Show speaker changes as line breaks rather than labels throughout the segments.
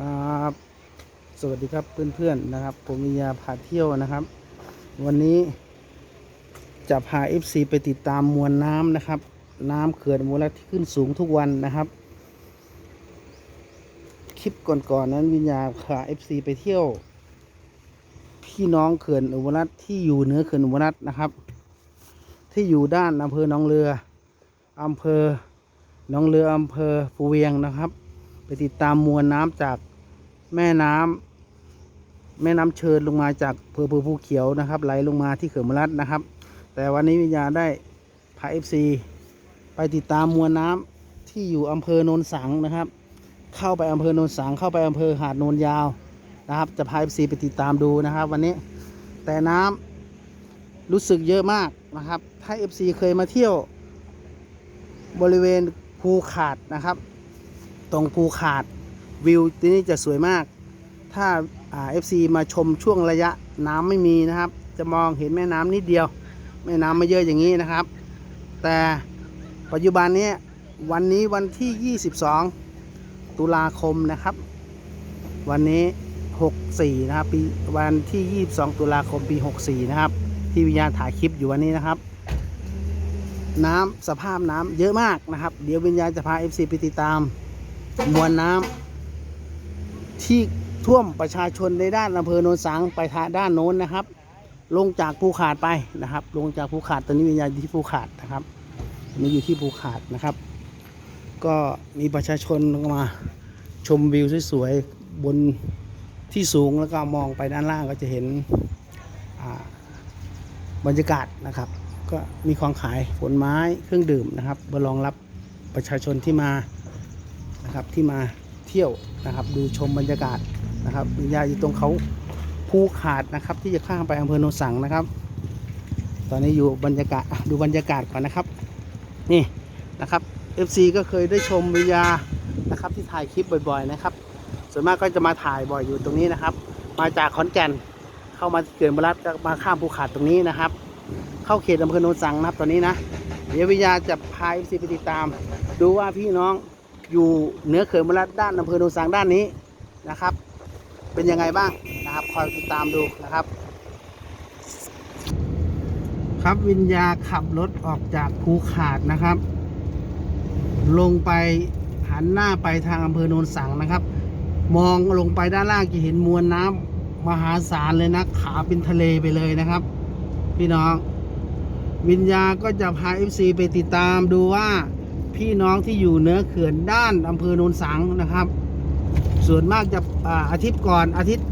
ครับ สวัสดีครับเพื่อนๆนะครับ ผมวิยาพาเที่ยวนะครับ วันนี้จะพา FC ไปติดตามมวลน้ำนะครับ น้ำเขื่อนมูลที่ขึ้นสูงทุกวันนะครับ คลิปก่อนๆนั้นวิญญาพา FC ไปเที่ยว พี่น้องเขื่อนอุบลรัตที่อยู่เหนือเขื่อนอุบลรัตน์นะครับ ที่อยู่ด้านอำเภอหนองเรืออำเภอหนองเรืออำเภอภูเวียงนะครับ ไปติดตามมวลน้ำจากแม่น้ำแม่น้ำเชิญลงมาจากเพอเภอภูเขียวนะครับ ไหลลงมาที่เขื่อนมรัดนะครับ แต่วันนี้วิญญาได้พาเอฟซีไปติดตามมวลน้ำที่อยู่อำเภอโนนสังนะครับ เข้าไปอำเภอโนนสังเข้าไปอำเภอหาดโนนยาวนะครับ จะพาเอฟซีไปติดตามดูนะครับ วันนี้แต่น้ำรู้สึกเยอะมากนะครับ ถ้าเอฟซีเคยมาเที่ยวบริเวณภูขาดนะครับ ตรงภูขาดวิวที่นี่จะสวยมาก ถ้าเอฟซีมาชมช่วงระยะน้ำไม่มีนะครับ จะมองเห็นแม่น้ำนิดเดียว แม่น้ำไม่เยอะอย่างนี้นะครับ แต่ปัจจุบันนี้วันนี้วันที่ 22 ตุลาคมนะครับ วันนี้ 64 นะครับปีวันที่ 22 ตุลาคมปี 64 นะครับ ที่วิญญาณถ่ายคลิปอยู่วันนี้นะครับ น้ำสภาพน้ำเยอะมากนะครับ เดี๋ยววิญญาณจะพา FC ไปติดตาม มวลน้ำที่ท่วมประชาชนในด้านอำเภอโนนสังไปทางด้านโน้นนะครับ ลงจากภูขาดไปนะครับ ลงจากภูขาดตอนนี้วิญญาณอยู่ที่ภูขาดนะครับอันนี่อยู่ที่ภูขาดนะครับ ก็มีประชาชนมาชมวิวสวยๆบนที่สูงแล้วก็มองไปด้านล่างก็จะเห็นบรรยากาศนะครับ ก็มีของขายผลไม้เครื่องดื่มนะครับมารองรับประชาชนที่มา นะครับที่มาเที่ยวนะครับดูชมบรรยากาศนะครับวิญญาอยู่ตรงเขาภูขาดนะครับที่จะข้ามไปอำเภอโนสังนะครับ ตอนนี้อยู่บรรยากาศดูบรรยากาศก่อนนะครับนี่นะครับ FC ก็เคยได้ชมวิญญานะครับที่ถ่ายคลิปบ่อยๆนะครับ ส่วนมากก็จะมาถ่ายบ่อยอยู่ตรงนี้นะครับ มาจากขอนแก่นเข้ามาเกิดบรัดก็มาข้ามภูขาดตรงนี้นะครับ เข้าเขตอำเภอโนนสังนะครับตอนนี้นะเดี๋ยววิญญาจะพา FC ไปติดตาม ดูว่าพี่น้อง อยู่เหนือเขื่อนมรัดด้านอำเภอโนนสังด้านนี้นะครับ เป็นยังไงบ้างนะครับคอยติดตามดูนะครับ ครับวิญญาขับรถออกจากภูขาดนะครับ ลงไปหันหน้าไปทางอำเภอโนนสังนะครับ มองลงไปด้านล่างจะเห็นมวลน้ำมหาศาลเลยนะขาเป็นทะเลไปเลยนะครับ พี่น้อง วิญญาก็จะพา FC ไปติดตามดูว่า พี่น้องที่อยู่เหนือเขื่อนด้านอำเภอโนนสังนะครับ ส่วนมากจะอาอาทิตย์ก่อนอาทิตย์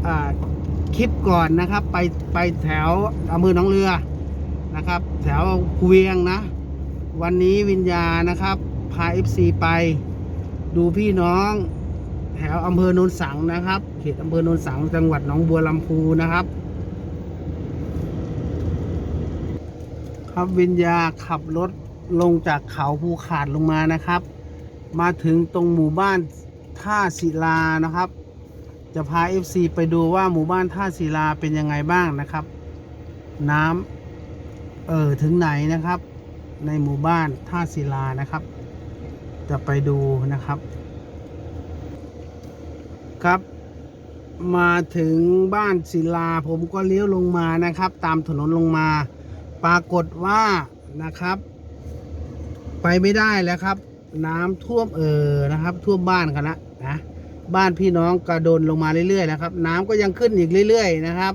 คลิปก่อนนะครับ ไปไปแถวอำเภอหนองเรือนะครับ แถวเวียงนะ วันนี้วิญญานะครับพา FC ไปดูพี่น้องแถวอำเภอโนนสังนะครับ เขตอำเภอโนนสังจังหวัดหนองบัวลำพูนะครับครับวิญญาขับรถ ลงจากเขาภูขาดลงมานะครับ มาถึงตรงหมู่บ้านท่าศิลานะครับ จะพา FC ไปดูว่าหมู่บ้านท่าศิลาเป็นยังไงบ้างนะครับ น้ำเออถึงไหนนะครับ ในหมู่บ้านท่าศิลานะครับ จะไปดูนะครับ ครับ มาถึงบ้านศิลาผมก็เลี้ยวลงมานะครับ ตามถนนลงมา ปรากฏว่านะครับ ไปไม่ได้แล้วครับ น้ำท่วมเออนะครับ ท่วมบ้านกันละนะบ้านพี่น้องกระโดนลงมาเรื่อยๆนะครับ น้ำก็ยังขึ้นอีกเรื่อย ๆ นะครับ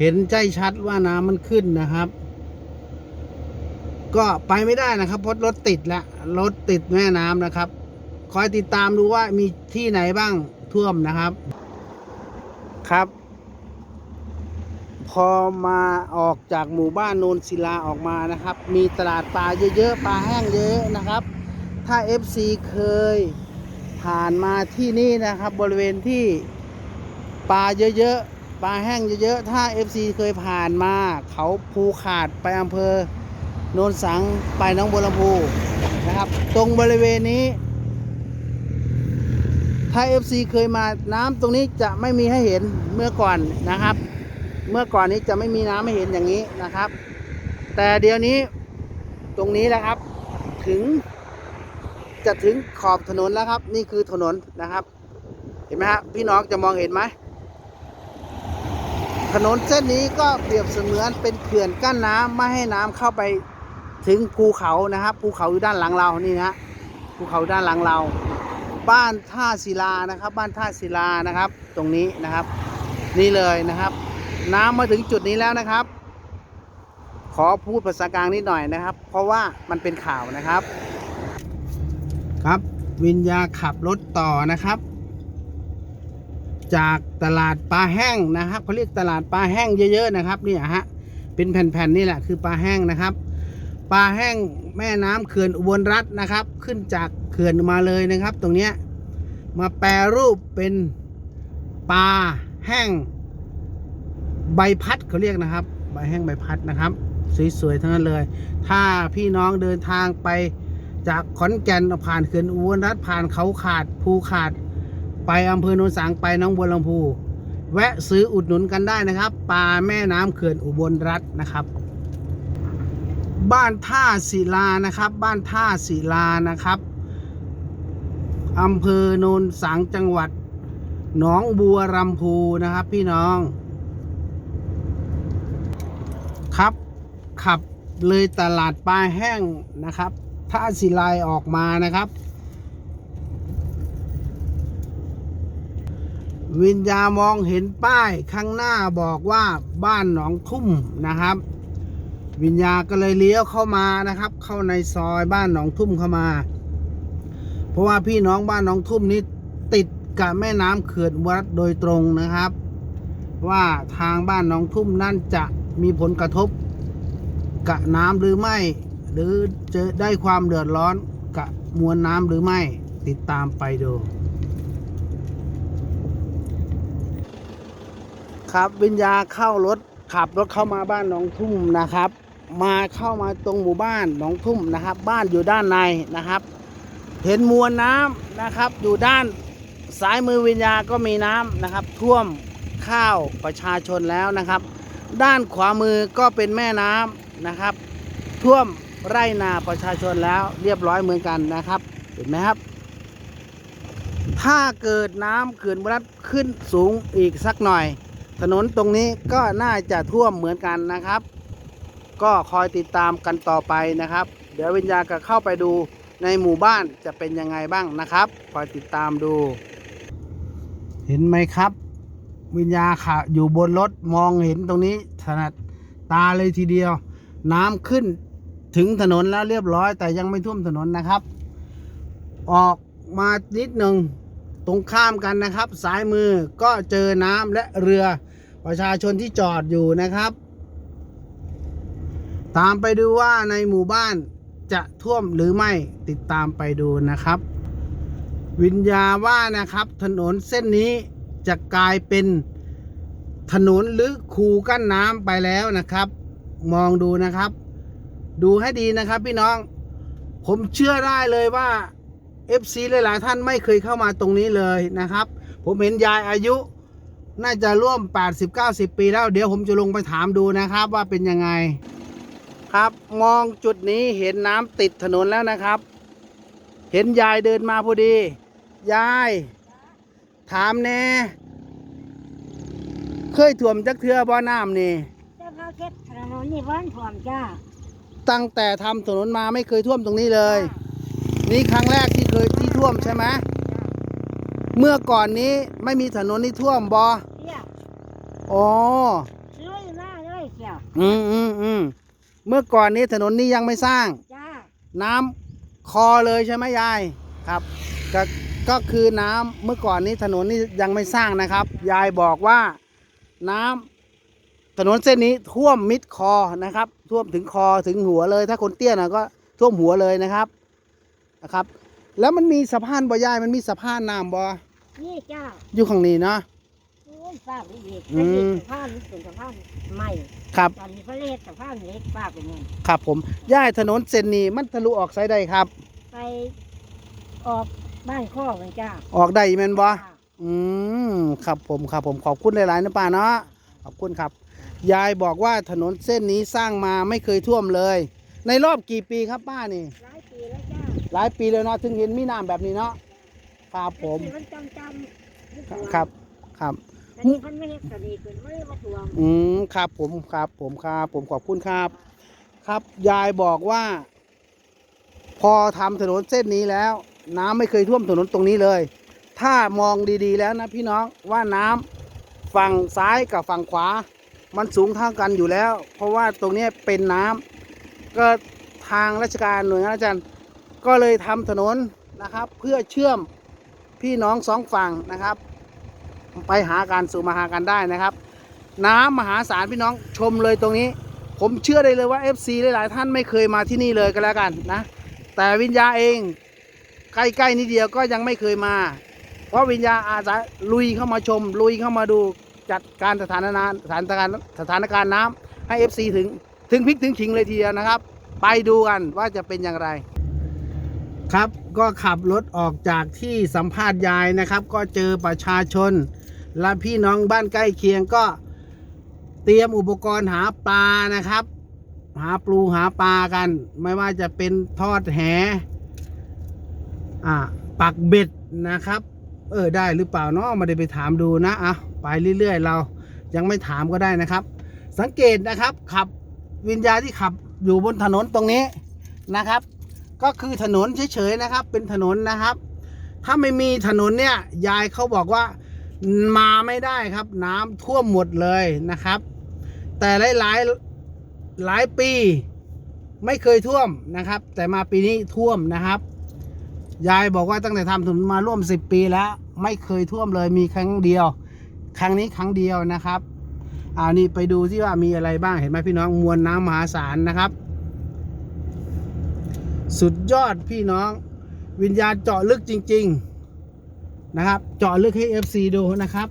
เห็นใจชัดว่าน้ำมันขึ้นนะครับ ก็ไปไม่ได้นะครับเพราะรถติดล้วรถติดแม่น้ำนะครับ คอยติดตามดูว่ามีที่ไหนบ้างท่วมนะครับ ครับ พอมาออกจากหมู่บ้านโนนศิลาออกมานะครับ มีตลาดปลาเยอะๆปลาแห้งเยอะนะครับ ถ้า FC เคยผ่านมาที่นี่นะครับ บริเวณที่ปลาเยอะๆปลาแห้งเยอะๆถ้า FC เคยผ่านมา เขาภูขาดไปอำเภอโนนสังไปน้องบัวลำพูนะครับ ตรงบริเวณนี้ ถ้า FC เคยมาน้ำตรงนี้จะไม่มีให้เห็นเมื่อก่อนนะครับ เมื่อก่อนนี้จะไม่มีน้ำให้เห็นอย่างนี้นะครับ แต่เดี๋ยวนี้ตรงนี้แหละครับ ถึงจะถึงขอบถนนแล้วครับ นี่คือถนนนะครับ เห็นไหมฮะพี่น้องจะมองเห็นไหมถนนเส้นนี้ก็เปรียบเสมือนเป็นเขื่อนกั้นน้ำไม่ให้น้ำเข้าไปถึงภูเขานะครับภูเขาอยู่ด้านหลังเรานี่นะภูเขาด้านหลังเรา บ้านท่าศิลานะครับ บ้านท่าศิลานะครับ ตรงนี้นะครับ นี่เลยนะครับ น้ำมาถึงจุดนี้แล้วนะครับ ขอพูดภาษากลางนิดหน่อยนะครับ เพราะว่ามันเป็นข่าวนะครับ ครับ วิญญาขับรถต่อนะครับ จากตลาดปลาแห้งนะครับเขาเรียกตลาดปลาแห้งเยอะๆนะครับเนี่ยฮะเป็นแผ่นๆนี่แหละคือปลาแห้งนะครับปลาแห้งแม่น้ำเขื่อนอุบลรัฐนะครับ ขึ้นจากเขื่อนมาเลยนะครับ ตรงเนี้ยมาแปรรูปเป็นปลาแห้ง ใบพัดเขาเรียกนะครับ ใบแห้งใบพัดนะครับ สวยๆทั้งนั้นเลย ถ้าพี่น้องเดินทางไปจากขอนแก่นผ่านเขื่อนอุบลรัฐผ่านเขาขาดภูขาด ไปอำเภอโนนสังไปหน้องบัวลำพู แวะซื้ออุดหนุนกันได้นะครับปลาแม่น้ำเขื่อนอุบลรัฐนะครับ บ้านท่าศิลานะครับ บ้านท่าศิลานะครับอำเภอโนนสังจังหวัดหนองบัวลำพูนะครับ พี่น้อง ครับ ขับเลยตลาดปลาแห้งนะครับท่าศิลาออกมานะครับ วิญญามองเห็นป้ายข้างหน้าบอกว่าบ้านหนองทุ่มนะครับ วิญญาก็เลยเลี้ยวเข้ามานะครับ เข้าในซอยบ้านหนองทุ่มเข้ามา เพราะว่าพี่น้องบ้านหนองทุ่มนี้ติดกับแม่น้ำเขื่อนอุบลรัฐโดยตรงนะครับ ว่าทางบ้านหนองทุ่มนั่นจะ มีผลกระทบกับน้ำหรือไม่ หรือจะได้ความเดือดร้อนกับมวลน้ำหรือไม่ติดตามไปดู ครับวิญญาเข้ารถขับรถเข้ามาบ้านหนองทุ่มนะครับ มาเข้ามาตรงหมู่บ้านหนองทุ่มนะครับ บ้านอยู่ด้านในนะครับ เห็นมวลน้ำนะครับ อยู่ด้านซ้ายมือวิญญาก็มีน้ำนะครับ ท่วมข้าวประชาชนแล้วนะครับ ด้านขวามือก็เป็นแม่น้ำนะครับ ท่วมไร่นาประชาชนแล้วเรียบร้อยเหมือนกันนะครับ เห็นไหมครับ ถ้าเกิดน้ำเขื่อนบรัฐขึ้นสูงอีกสักหน่อย ถนนตรงนี้ก็น่าจะท่วมเหมือนกันนะครับ ก็คอยติดตามกันต่อไปนะครับ เดี๋ยววิญญาณก็เข้าไปดูในหมู่บ้านจะเป็นยังไงบ้างนะครับ คอยติดตามดู เห็นไหมครับ วิญญาณค่ะอยู่บนรถมองเห็นตรงนี้ถนัดตาเลยทีเดียว น้ำขึ้นถึงถนนแล้วเรียบร้อย แต่ยังไม่ท่วมถนนนะครับ ออกมานิดหนึ่งตรงข้ามกันนะครับ ซ้ายมือก็เจอน้ำและเรือประชาชนที่จอดอยู่นะครับ ตามไปดูว่าในหมู่บ้านจะท่วมหรือไม่ติดตามไปดูนะครับ วิญญาว่านะครับ ถนนเส้นนี้ จะกลายเป็นถนนหรือคูกั้นน้ำไปแล้วนะครับ มองดูนะครับ ดูให้ดีนะครับพี่น้อง ผมเชื่อได้เลยว่า FC หลายๆท่านไม่เคยเข้ามาตรงนี้เลยนะครับ ผมเห็นยายอายุ น่าจะร่วม 80-90 ปีแล้วเดี๋ยวผมจะลงไปถามดูนะครับว่าเป็นยังไง ครับมองจุดนี้เห็นน้ำติดถนนแล้วนะครับ เห็นยายเดินมาพอดี ยาย ถามแน่เคยถ่วมจักเทือบ่อน้ำนี่
เจ้าเขาเช็ดถนนนี่วันถ่วมจ้า
ตั้งแต่ทำถนนมาไม่เคยท่วมตรงนี้เลย นี่ครั้งแรกที่เคยที่ท่วมใช่ไหมเมื่อก่อนนี้ไม่มีถนนนี่ท่วมบอ
เที่ย
อ๋อ
ลุยมาเลยเที่ยว
อืมอืมอืมเมื่อก่อนนี้ถนนนี้ยังไม่สร้าง
จ้า
น้ำคอเลยใช่ไหมยาย ครับก็ ก็คือน้ำเมื่อก่อนนี้ถนนนี้ยังไม่สร้างนะครับ ยายบอกว่าน้ำถนนเส้นนี้ท่วมมิดคอนะครับ ท่วมถึงคอถึงหัวเลย ถ้าคนเตี้ยหน่อยก็ท่วมหัวเลยนะครับนะครับ แล้วมันมีสะพานบ่ยายมันมีสะพานน้ำบ่
นี่จ้า
อยู่ข้างนี้เนาะ
โอ้ยป้าไปอีก
อืม
สะพานนี่เป็นสะพานใหม่
ครับ
ตอนนี้เขาเรียกสะพานเล็กป้าเป็นไง
ครับผมย่ายถนนเส้นนี้มันทะลุออกไซได้ครับ
ไปออก บ้านข้อกันจ้า
ออกได้แม่นบ่
จ้า
อืมครับผมครับผมขอบคุณหลายๆนะป้าเนาะขอบคุณครับ ยายบอกว่าถนนเส้นนี้สร้างมาไม่เคยท่วมเลย ในรอบกี่ปีครับป้านี่
หลายปีแล้วจ้า
หลายปีเลยเนาะถึงเห็นมีน้ำแบบนี้เนาะครับผม
ที่มันจำจ
ครับครับ
อันนี้มันไม่เห็นกระดีขึ้นไม่ได้มาทวง
อืมครับผมครับผมครับผมขอบคุณครับ ครับยายบอกว่า พอทำถนนเส้นนี้แล้ว น้ำไม่เคยท่วมถนนตรงนี้เลย ถ้ามองดีๆแล้วนะพี่น้องว่าน้ำฝั่งซ้ายกับฝั่งขวา มันสูงเท่ากันอยู่แล้ว เพราะว่าตรงนี้เป็นน้ำก็ทางราชการหน่วยงานราชการก็เลยทำถนนนะครับ เพื่อเชื่อมพี่น้องสองฝั่งนะครับ ไปหาการสู่มาหากันได้นะครับ น้ำมหาศาลพี่น้องชมเลยตรงนี้ ผมเชื่อได้เลยว่า FC หลายๆท่านไม่เคยมาที่นี่เลยก็แล้วกันนะแต่วิญญาเอง ใกล้ๆนิดเดียวก็ยังไม่เคยมา เพราะวิญญาอาสาลุยเข้ามาชม ลุยเข้ามาดูจัดการสถานการสถานการณ์สถานการณ์น้ำให้ FC ถึงถึงพลิกถึงขิงเลยทีเดียวนะครับ ไปดูกันว่าจะเป็นอย่างไร ครับก็ขับรถออกจากที่สัมภาษณ์ยายนะครับ ก็เจอประชาชน และพี่น้องบ้านใกล้เคียงก็เตรียมอุปกรณ์หาปลานะครับ หาปลูหาปลากัน ไม่ว่าจะเป็นทอดแห อ่าปักเบ็ดนะครับ เออได้หรือเปล่าเนาะม่ได้ไปถามดูนะอะไปเรื่อยๆ เรายังไม่ถามก็ได้นะครับ สังเกตนะครับขับวิญญาณที่ขับอยู่บนถนนตรงนี้นะครับ ก็คือถนนเฉยๆนะครับ เป็นถนนนะครับ ถ้าไม่มีถนนเนี่ยยายเขาบอกว่ามาไม่ได้ครับ น้ำท่วมหมดเลยนะครับ แต่หลายๆหลายปีไม่เคยท่วมนะครับ แต่มาปีนี้ท่วมนะครับ ยายบอกว่าตั้งแต่ทำถนนมาร่วม 10 ปีแล้ว ไม่เคยท่วมเลยมีครั้งเดียว ครั้งนี้ครั้งเดียวนะครับอ่านี่ไปดูที่ว่ามีอะไรบ้างเห็นไหมพี่น้องมวลน้ำมหาศาลนะครับ สุดยอดพี่น้อง วิญญาณเจาะลึกจริง ๆนะครับ เจาะลึกให้ FC ดูนะครับ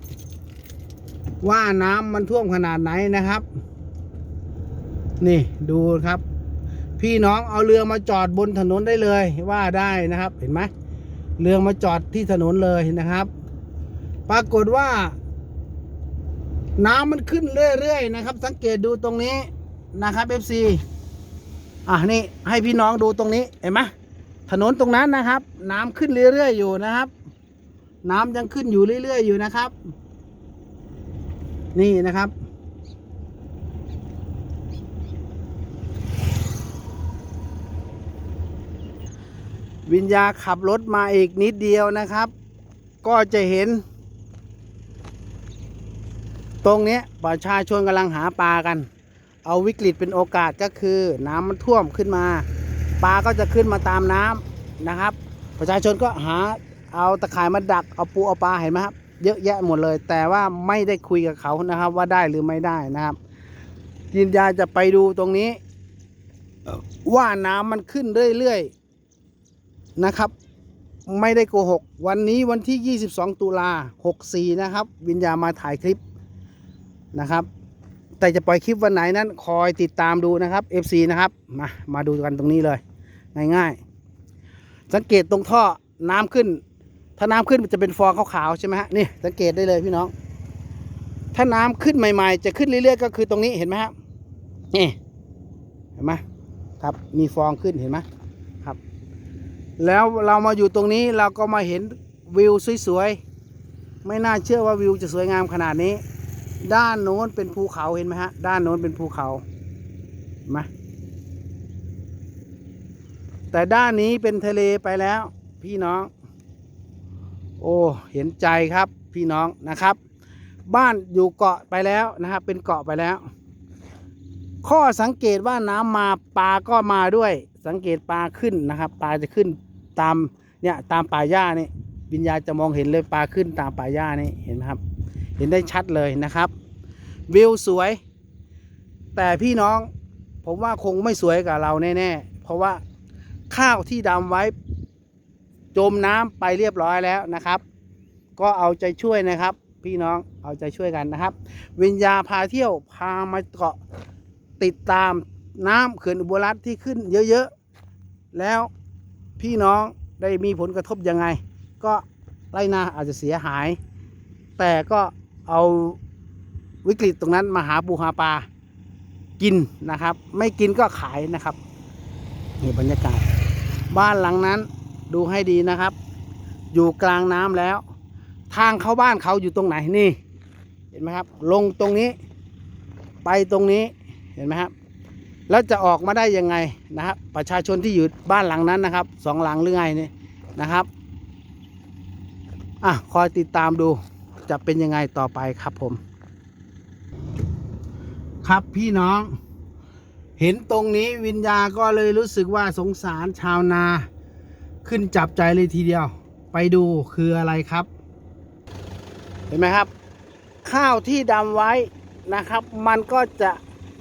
ว่าน้ำมันท่วมขนาดไหนนะครับ นี่ดูครับ พี่น้องเอาเรือมาจอดบนถนนได้เลยว่าได้นะครับ เห็นไหมเรือมาจอดที่ถนนเลยนะครับ ปรากฏว่า น้ำมันขึ้นเรื่อยๆนะครับ สังเกตดูตรงนี้นะครับ FC อะนี่ให้พี่น้องดูตรงนี้เห็นไหมถนนตรงนั้นนะครับ น้ำขึ้นเรื่อยๆอยู่นะครับ น้ำยังขึ้นอยู่เรื่อยๆอยู่นะครับ นี่นะครับ วิญญาขับรถมาอีกนิดเดียวนะครับ ก็จะเห็น ตรงนี้ประชาชนกำลังหาปลากัน เอาวิกฤตเป็นโอกาสก็คือ น้ำมันท่วมขึ้นมา ปลาก็จะขึ้นมาตามน้ำนะครับ ประชาชนก็หาเอาตะข่ายมาดักเอาปูเอาปลาเห็นไหมครับ เยอะแยะหมดเลย แต่ว่าไม่ได้คุยกับเขานะครับ ว่าได้หรือไม่ได้นะครับยินยาจะไปดูตรงนี้ ว่าน้ำมันขึ้นเรื่อยๆ นะครับ ไม่ได้โกหก วันนี้วันที่ 22 ตุลา64 นะครับ วิญญามาถ่ายคลิปนะครับ แต่จะปล่อยคลิปวันไหนนั้น คอยติดตามดูนะครับ FC นะครับ มามาดูกันตรงนี้เลย ง่ายๆ สังเกตตรงท่อน้ำขึ้น ถ้าน้ำขึ้นมันจะเป็นฟองขาวๆใช่ไหมฮะนี่สังเกตได้เลยพี่น้อง ถ้าน้ำขึ้นใหม่ ๆ จะขึ้นเรื่อยๆ ก็คือตรงนี้เห็นไหมครับนี่เห็นไหมครับมีฟองขึ้นเห็นไหม แล้วเรามาอยู่ตรงนี้เราก็มาเห็นวิวสวยๆ ไม่น่าเชื่อว่าวิวจะสวยงามขนาดนี้ ด้านโน้นเป็นภูเขาเห็นไหมฮะ ด้านโน้นเป็นภูเขาเห็นไหมแต่ด้านนี้เป็นทะเลไปแล้ว พี่น้อง โอ้เห็นใจครับพี่น้องนะครับ บ้านอยู่เกาะไปแล้วนะครับ เป็นเกาะไปแล้ว ข้อสังเกตว่าน้ำมาปลาก็มาด้วย สังเกตปลาขึ้นนะครับ ปลาจะขึ้นตามเนี่ยตามป่าหญ้านี่วิญญาจะมองเห็นเลยปลาขึ้นตามป่าหญ้านี่เห็นไหมครับ เห็นได้ชัดเลยนะครับ วิวสวย แต่พี่น้องผมว่าคงไม่สวยกับเราแน่ๆ เพราะว่าข้าวที่ดำไว้ จมน้ำไปเรียบร้อยแล้วนะครับ ก็เอาใจช่วยนะครับ พี่น้องเอาใจช่วยกันนะครับ วิญญาพาเที่ยวพามาเกาะติดตาม น้ำเขื่อนอุบลรัฐที่ขึ้นเยอะๆ แล้วพี่น้องได้มีผลกระทบยังไง ก็ไรนาอาจจะเสียหาย แต่ก็เอาวิกฤตตรงนั้นมาหาปูหาปลากินนะครับ ไม่กินก็ขายนะครับนี่บรรยากาศ บ้านหลังนั้นดูให้ดีนะครับ อยู่กลางน้ำแล้ว ทางเข้าบ้านเขาอยู่ตรงไหนนี่ เห็นไหมครับ ลงตรงนี้ ไปตรงนี้เห็นไหมครับ แล้วจะออกมาได้ยังไงนะครับประชาชนที่อยู่บ้านหลังนั้นนะครับสองหลังหรือไงนี่นะครับอะคอยติดตามดูจะเป็นยังไงต่อไปครับผม ครับพี่น้อง เห็นตรงนี้วิญญาก็เลยรู้สึกว่าสงสารชาวนา ขึ้นจับใจเลยทีเดียว ไปดูคืออะไรครับ เห็นไหมครับ ข้าวที่ดำไว้นะครับ มันก็จะ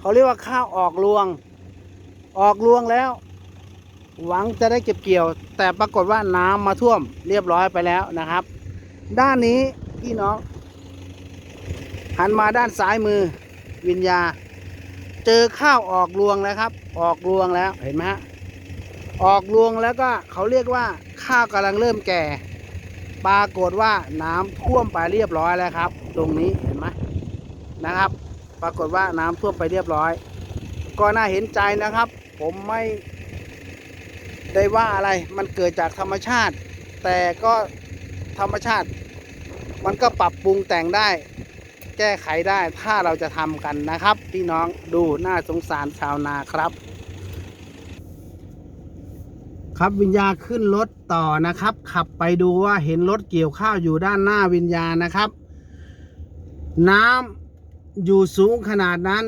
เขาเรียกว่าข้าวออกรวง ออกรวงแล้ว หวังจะได้เก็บเกี่ยว แต่ปรากฏว่าน้ำมาท่วมเรียบร้อยไปแล้วนะครับ ด้านนี้พี่น้อง หันมาด้านซ้ายมือวิญญา เจอข้าวออกรวงแล้วครับ ออกรวงแล้วเห็นไหมฮะออกรวงแล้วก็เขาเรียกว่าข้าวกำลังเริ่มแก่ ปรากฏว่าน้ำท่วมไปเรียบร้อยแล้วครับ ตรงนี้เห็นไหมนะครับ ปรากฏว่าน้ำท่วมไปเรียบร้อย ก็น่าเห็นใจนะครับ ผมไม่ได้ว่าอะไรมันเกิดจากธรรมชาติ แต่ก็ธรรมชาติ มันก็ปรับปรุงแต่งได้ แก้ไขได้ถ้าเราจะทำกันนะครับ พี่น้องดูน่าสงสารชาวนาครับ ครับวิญญาขึ้นรถต่อนะครับ ขับไปดูว่าเห็นรถเกี่ยวข้าวอยู่ด้านหน้าวิญญานะครับ น้ำ อยู่สูงขนาดนั้น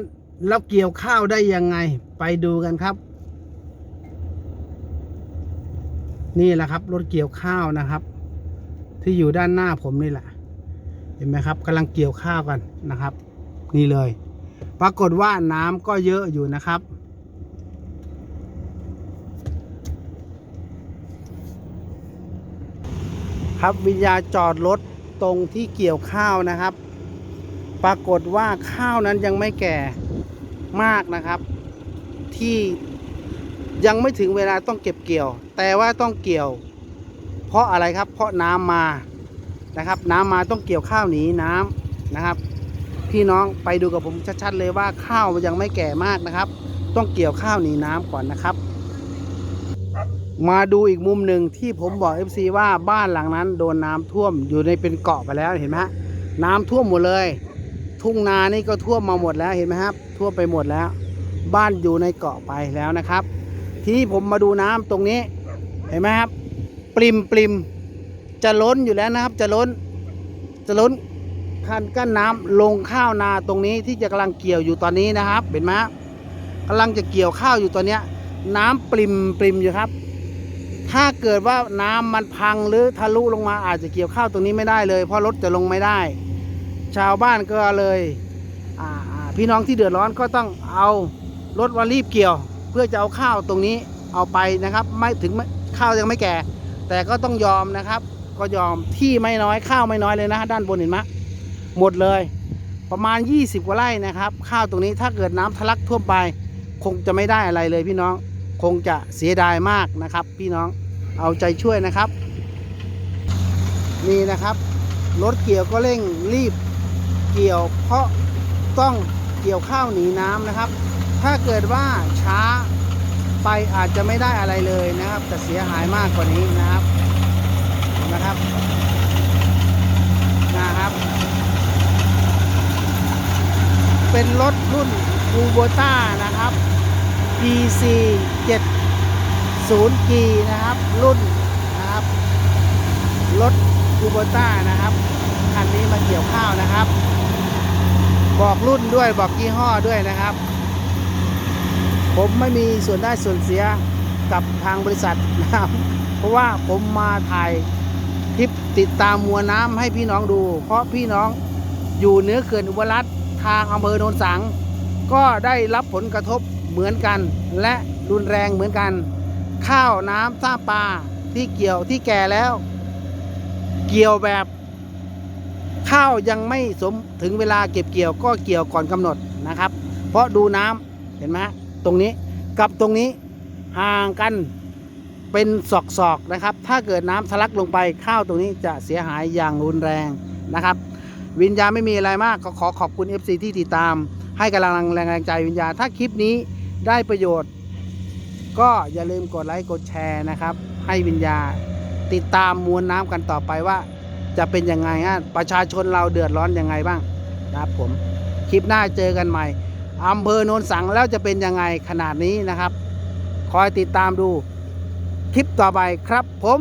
แล้วเกี่ยวข้าวได้ยังไง ไปดูกันครับ นี่แหละครับรถเกี่ยวข้าวนะครับ ที่อยู่ด้านหน้าผมนี่แหละ เห็นไหมครับกำลังเกี่ยวข้าวกันนะครับ นี่เลย ปรากฏว่าน้ำก็เยอะอยู่นะครับครับวิญญาจอดรถตรงที่เกี่ยวข้าวนะครับ ปรากฏว่าข้าวนั้นยังไม่แก่มากนะครับ ที่ยังไม่ถึงเวลาต้องเก็บเกี่ยว แต่ว่าต้องเกี่ยว เพราะอะไรครับ เพราะน้ำมานะครับ น้ำมาต้องเกี่ยวข้าวหนีน้ำนะครับ พี่น้องไปดูกับผมชัดๆเลยว่าข้าวยังไม่แก่มากนะครับ ต้องเกี่ยวข้าวหนีน้ำก่อนนะครับ มาดูอีกมุมหนึ่งที่ผมบอก FC ว่าบ้านหลังนั้นโดนน้ำท่วมอยู่ในเป็นเกาะไปแล้วเห็นไหมฮะน้ำท่วมหมดเลย ทุ่งนานี่ก็ท่วมมาหมดแล้วเห็นไหมครับ ท่วมไปหมดแล้ว บ้านอยู่ในเกาะไปแล้วนะครับ ทีนี้ผมมาดูน้ำตรงนี้ เห็นไหมครับ ปริมปริมจะล้นอยู่แล้วนะครับ จะล้น จะล้นคันกั้นน้ำลงข้าวนาตรงนี้ที่จะกำลังเกี่ยวอยู่ตอนนี้นะครับ เห็นไหมฮะกำลังจะเกี่ยวข้าวอยู่ตอนเนี้ย น้ำปริมปริมอยู่ครับ ถ้าเกิดว่าน้ำมันพังหรือทะลุลงมาอาจจะเกี่ยวข้าวตรงนี้ไม่ได้เลย เพราะรถจะลงไม่ได้ ชาวบ้านก็เลยพี่น้องที่เดือดร้อนก็ต้องเอารถมารีบเกี่ยว เพื่อจะเอาข้าวตรงนี้เอาไปนะครับไม่ถึงไม่ข้าวยังไม่แก่ แต่ก็ต้องยอมนะครับ ก็ยอมที่ไม่น้อยข้าวไม่น้อยเลยนะด้านบนเห็นไหมหมดเลย ประมาณ 20 กว่าไร่นะครับ ข้าวตรงนี้ถ้าเกิดน้ำทะลักท่วมไป คงจะไม่ได้อะไรเลยพี่น้องคงจะเสียดายมากนะครับ พี่น้องเอาใจช่วยนะครับ นี่นะครับรถเกี่ยวก็เร่งรีบ เกี่ยวเพราะต้องเกี่ยวข้าวหนีน้ำนะครับ ถ้าเกิดว่าช้าไปอาจจะไม่ได้อะไรเลยนะครับจะเสียหายมากกว่านี้นะครับนะครับนะครับ เป็นรถรุ่นคูโบต้านะครับ PC 70 G นะครับ รุ่นนะครับรถคูโบต้านะครับคันนี้มาเกี่ยวข้าวนะครับ บอกรุ่นด้วยบอกยี่ห้อด้วยนะครับ ผมไม่มีส่วนได้ส่วนเสียกับทางบริษัทนะครับ เพราะว่าผมมาถ่ายคลิปติดตามมัวน้ำให้พี่น้องดู เพราะพี่น้องอยู่เนื้อเขื่อนอุบลรัฐทางอำเภอโนนสัง ก็ได้รับผลกระทบเหมือนกัน และรุนแรงเหมือนกัน ข้าวน้ำท่าปลาที่เกี่ยวที่แก่แล้ว เกี่ยวแบบ ข้าวยังไม่สมถึงเวลาเก็บเกี่ยวก็เกี่ยวก่อนกำหนดนะครับ เพราะดูน้ำเห็นไหมตรงนี้กับตรงนี้ห่างกันเป็นศอกๆนะครับ ถ้าเกิดน้ำทะลักลงไปข้าวตรงนี้จะเสียหายอย่างรุนแรงนะครับ วิญญาไม่มีอะไรมากก็ขอขอบคุณ FC ที่ติดตาม ให้กำลังแรงใจวิญญาถ้าคลิปนี้ได้ประโยชน์ ก็อย่าลืมกดไลค์กดแชร์นะครับ ให้วิญญาติดตามมวลน้ำกันต่อไปว่า จะเป็นยังไงฮะประชาชนเราเดือดร้อนยังไงบ้างนะครับผมคลิปหน้าเจอกันใหม่อำเภอโนนสังแล้วจะเป็นยังไงขนาดนี้นะครับ คอยติดตามดูคลิปต่อไปครับผม